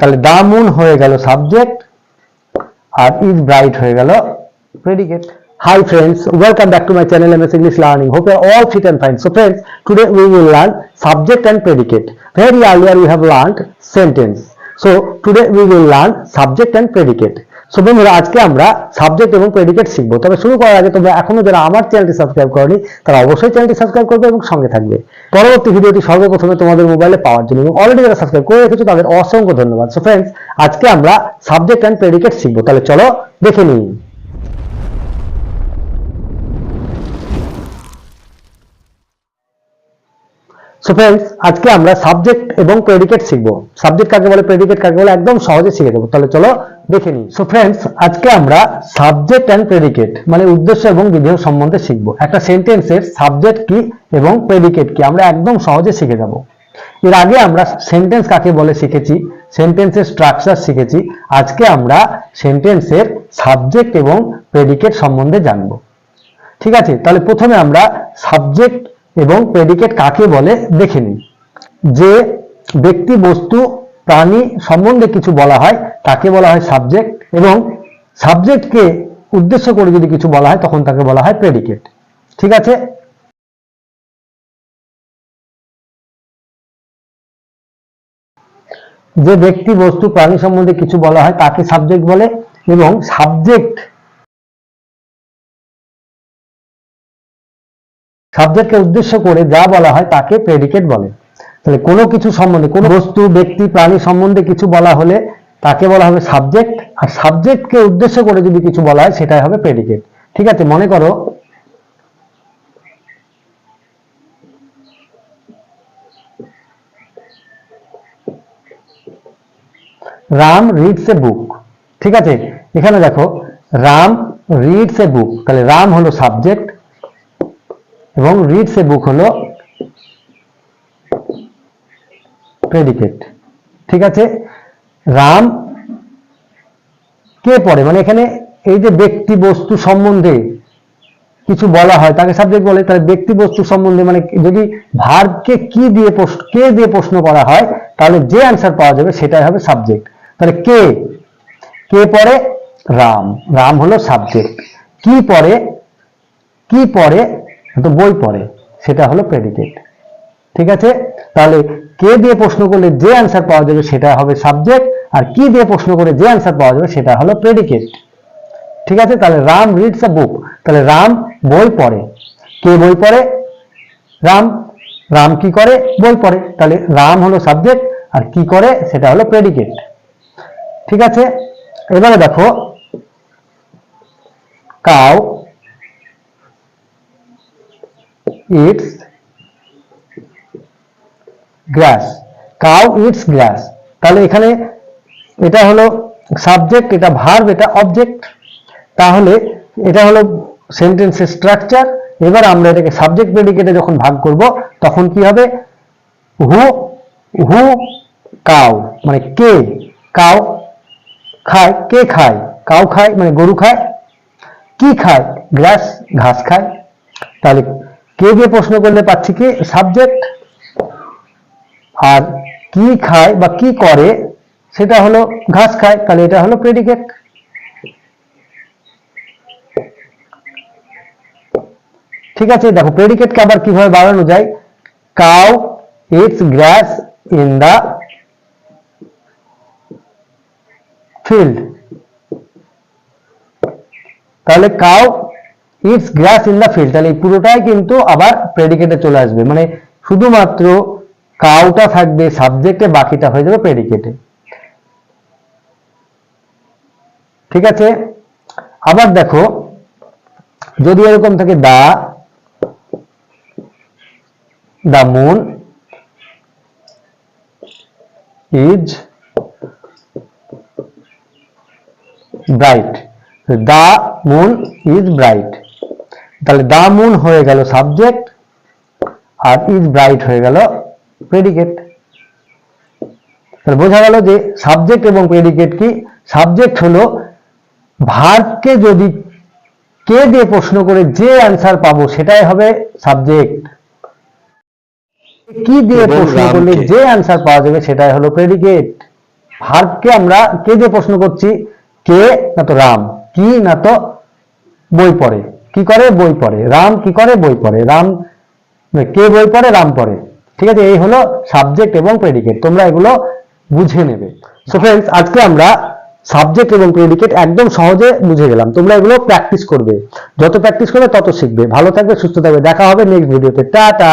তাহলে the moon হয়ে গেল সাবজেক্ট আর ইজ ব্রাইট হয়ে গেল predicate hi friends welcome back to my channel ms english learning hope you are all fit and fine so friends today we will learn subject and predicate very earlier we have learned sentence so today we will learn subject and predicate so বন্ধুরা, আজকে আমরা subject এবং predicate শিখব। তবে শুরু করার আগে তোমরা এখনও যারা আমার চ্যানেলটি সাবস্ক্রাইব করনি, তারা অবশ্যই চ্যানেলটি সাবস্ক্রাইব করবে এবং সঙ্গে থাকবে। পরবর্তী ভিডিওটি সর্বপ্রথমে তোমাদের মোবাইলে পাওয়ার জন্য এবং অলরেডি যারা সাবস্ক্রাইব করে রেখেছো, তাদের অসংখ্য ধন্যবাদ। সো ফ্রেন্ডস আজকে আমরা সাবজেক্ট অ্যান্ড প্রেডিকেট শিখব। তাহলে চলো দেখে নিই। সো ফ্রেন্ডস আজকে আমরা সাবজেক্ট এবং প্রেডিকেট শিখব। সাবজেক্ট কাকে বলে প্রেডিকেট কাকে বলে, একদম সহজে শিখে দেবো তাহলে চলো দেখে নিই। সো ফ্রেন্ডস আজকে আমরা সাবজেক্ট অ্যান্ড প্রেডিকেট মানে উদ্দেশ্য এবং বিধেয় সম্বন্ধে শিখব। একটা সেন্টেন্সের সাবজেক্ট কি এবং প্রেডিকেট কি, আমরা একদম সহজে শিখে যাব। এর আগে আমরা সেন্টেন্স কাকে বলে শিখেছি সেন্টেন্সের স্ট্রাকচার শিখেছি। আজকে আমরা সেন্টেন্সের সাবজেক্ট এবং প্রেডিকেট সম্বন্ধে জানব। ঠিক আছে? তাহলে প্রথমে আমরা সাবজেক্ট এবং প্রেডিকেট কাকে বলে দেখে নিই। যে ব্যক্তি বস্তু প্রাণী সম্বন্ধে কিছু বলা হয়, তাকে বলা হয় সাবজেক্ট এবং সাবজেক্টকে উদ্দেশ্য করে যদি কিছু বলা হয়, তখন তাকে বলা হয় প্রেডিকেট ঠিক আছে? যে ব্যক্তি, বস্তু, প্রাণী সম্বন্ধে কিছু বলা হয়, তাকে সাবজেক্ট বলে এবং সাবজেক্ট সাবজেক্টকে উদ্দেশ্য করে যা বলা হয়, তাকে প্রেডিকেট বলে। তাহলে কোনো কিছু সম্বন্ধে, কোনো বস্তু, ব্যক্তি, প্রাণী সম্বন্ধে কিছু বলা হলে তাকে বলা হবে সাবজেক্ট। আর সাবজেক্টকে উদ্দেশ্য করে যদি কিছু বলা হয়, সেটাই হবে প্রেডিকেট ঠিক আছে, মনে করো রাম রিডস এ বুক ঠিক আছে, এখানে দেখো, রাম রিডস এ বুক তাহলে রাম হলো সাবজেক্ট এবং রিডস এ বুক হলো প্রেডিকেট ঠিক আছে? রাম কে পড়ে? মানে এখানে এই যে ব্যক্তি বস্তু সম্বন্ধে কিছু বলা হয়, তাকে সাবজেক্ট বলে, তাহলে ব্যক্তি বস্তু সম্বন্ধে মানে যদি ভার্বকে কি দিয়ে প্রশ্ন, কে দিয়ে প্রশ্ন করা হয়, তাহলে যে অ্যান্সার পাওয়া যাবে সেটাই হবে সাবজেক্ট তাহলে কে? কে পড়ে? রাম। রাম হলো সাবজেক্ট কি পড়ে? কি পড়ে? তো বই পড়ে। সেটা হলো প্রেডিকেট ঠিক আছে? তাহলে কে দিয়ে প্রশ্ন করলে যে অ্যান্সার পাওয়া যাবে সেটা হবে সাবজেক্ট আর কি দিয়ে প্রশ্ন করে যে অ্যান্সার পাওয়া যাবে সেটা হলো প্রেডিকেট ঠিক আছে? তাহলে রাম রিডস আ বুক তাহলে রাম বই পড়ে। কে বই পড়ে? রাম। রাম কি করে? বই পড়ে। তাহলে রাম হলো সাবজেক্ট আর কি করে? সেটা হলো প্রেডিকেট ঠিক আছে? এবারে দেখো cow eats grass. Cow eats grass. তাহলে এখানে এটা হলো সাবজেক্ট, এটা ভার্ব, এটা অবজেক্ট। তাহলে এটা হলো সেন্টেন্সের স্ট্রাকচার। এবার আমরা এটাকে সাবজেক্ট প্রেডিকেটে যখন ভাগ করব, তখন কি হবে? হু হু, কাউ মানে কে, কাউ খায়, কে খায়? কাউ খায় মানে গরু খায়। কি খায়? গ্রাস, ঘাস খায়। তাহলে কে দিয়ে প্রশ্ন করলে পাচ্ছি কি? সাবজেক্ট। আর কি খায় বা কি করে, সেটা হলো ঘাস খায়, তাহলে এটা হলো প্রেডিকেট ঠিক আছে, দেখো প্রেডিকেটকে আবার কীভাবে বাড়ানো যায়? Cow eats grass in the field তাহলে cow eats grass in the field তাহলে এই পুরোটাই কিন্তু আবার প্রেডিকেটে চলে আসবে। মানে শুধুমাত্র কাউটা থাকবে সাবজেক্টে বাকিটা হয়ে যাবে প্রেডিকেটে ঠিক আছে? আবার দেখো, যদি এরকম থাকে the the moon, is, bright. The moon is bright. তাহলে দা মুন হয়ে গেল সাবজেক্ট আর ইজ ব্রাইট হয়ে গেল প্রেডিকেট তাহলে বোঝা গেল যে সাবজেক্ট এবং প্রেডিকেট কি? সাবজেক্ট হলো ভার্বকে যদি কে দিয়ে প্রশ্ন করে যে অ্যান্সার পাবো সেটাই হবে সাবজেক্ট কি দিয়ে প্রশ্ন করলে। যে অ্যান্সার পাওয়া যাবে সেটাই হলো প্রেডিকেট ভার্বকে আমরা কে দিয়ে প্রশ্ন করছি? কে না তো রাম। কি না তো বই পড়ে। কি করে? বই পড়ে। রাম কি করে? বই পড়ে। রাম কে বই পড়ে? রাম পড়ে। ঠিক আছে? এই হলো সাবজেক্ট এবং প্রেডিকেট তোমরা এগুলো বুঝে নেবে। সো ফ্রেন্ডস আজকে আমরা সাবজেক্ট এবং প্রেডিকেট একদম সহজে বুঝে গেলাম। তোমরা এগুলো প্র্যাকটিস করবে। যত প্র্যাকটিস করবে, তত শিখবে। ভালো থাকবে, সুস্থ থাকবে। দেখা হবে নেক্সট ভিডিওতে টাটা!